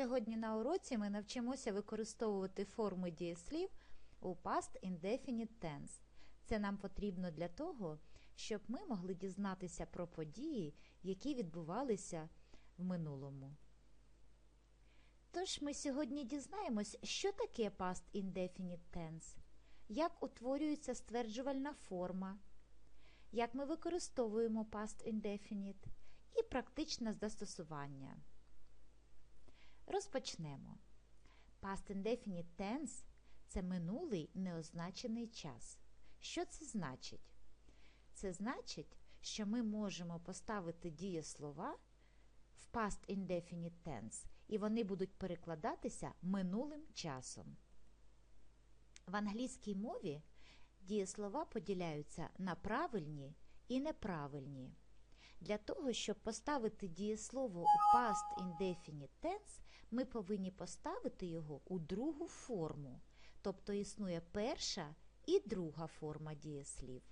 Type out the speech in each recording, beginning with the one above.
Сьогодні на уроці ми навчимося використовувати форми дієслів у past indefinite tense. Це нам потрібно для того, щоб ми могли дізнатися про події, які відбувалися в минулому. Тож ми сьогодні дізнаємось, що таке past indefinite tense, як утворюється стверджувальна форма, як ми використовуємо past indefinite і практичне застосування. Розпочнемо. Past indefinite tense – це минулий неозначений час. Що це значить? Це значить, що ми можемо поставити дієслова в past indefinite tense, і вони будуть перекладатися минулим часом. В англійській мові дієслова поділяються на правильні і неправильні. Для того, щоб поставити дієслово у past indefinite tense, ми повинні поставити його у другу форму, тобто існує перша і друга форма дієслів.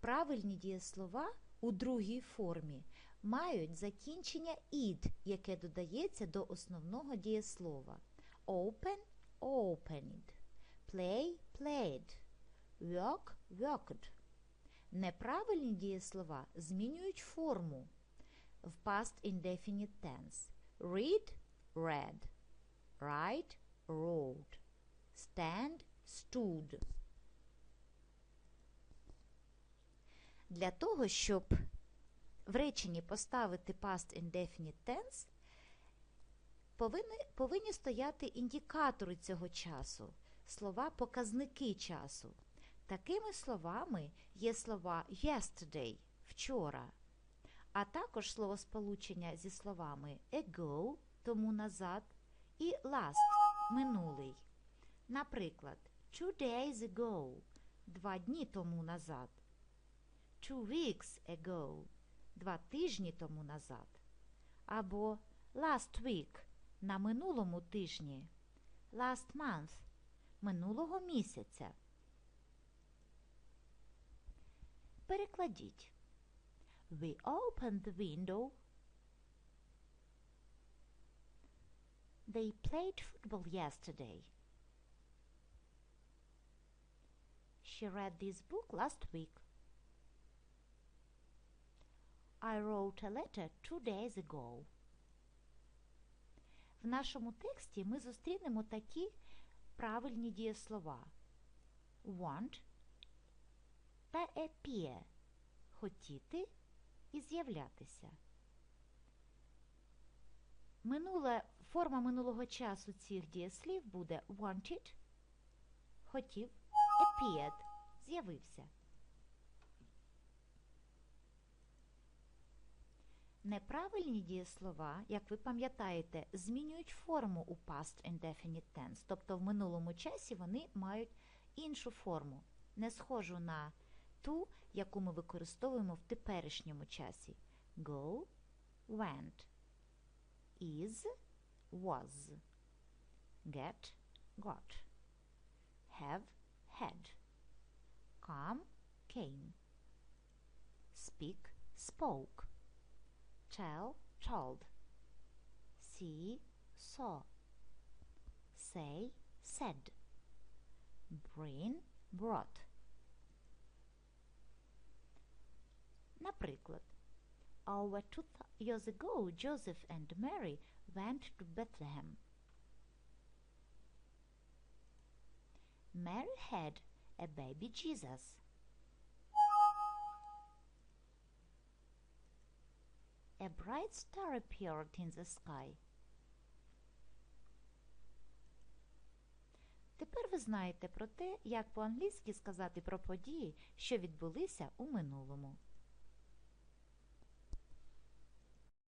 Правильні дієслова у другій формі мають закінчення id, яке додається до основного дієслова. Open – opened, play – played, work – worked. Неправильні дієслова змінюють форму в past indefinite tense. Read – read, write – wrote, stand – stood. Для того, щоб в реченні поставити past indefinite tense, повинні, повинні стояти індикатори цього часу, слова-показники часу. Такими словами є слова yesterday вчора, а також словосполучення зі словами ago тому назад і last минулий. Наприклад, two days ago два дні тому назад. Two weeks ago два тижні тому назад. Або last week на минулому тижні. Last month минулого місяця. Перекладіть. We opened the window. They played football yesterday. She read this book last week. I wrote a letter two days ago. В нашому тексті ми зустрінемо такі правильні дієслова want та хотіти і з'являтися. Минула, форма минулого часу цих дієслів буде wanted – хотів, appeared – з'явився. Неправильні дієслова, як ви пам'ятаєте, змінюють форму у past indefinite tense, тобто в минулому часі вони мають іншу форму, не схожу на ту, яку ми використовуємо в теперішньому часі. Go, went, is, was, get, got, have, had, come, came, speak, spoke, tell, told, see, saw, say, said, bring, brought. Наприклад, over two years ago Joseph and Mary went to Bethlehem. Mary had a baby Jesus. A bright star appeared in the sky. Тепер ви знаєте про те, як по-англійськи сказати про події, що відбулися у минулому.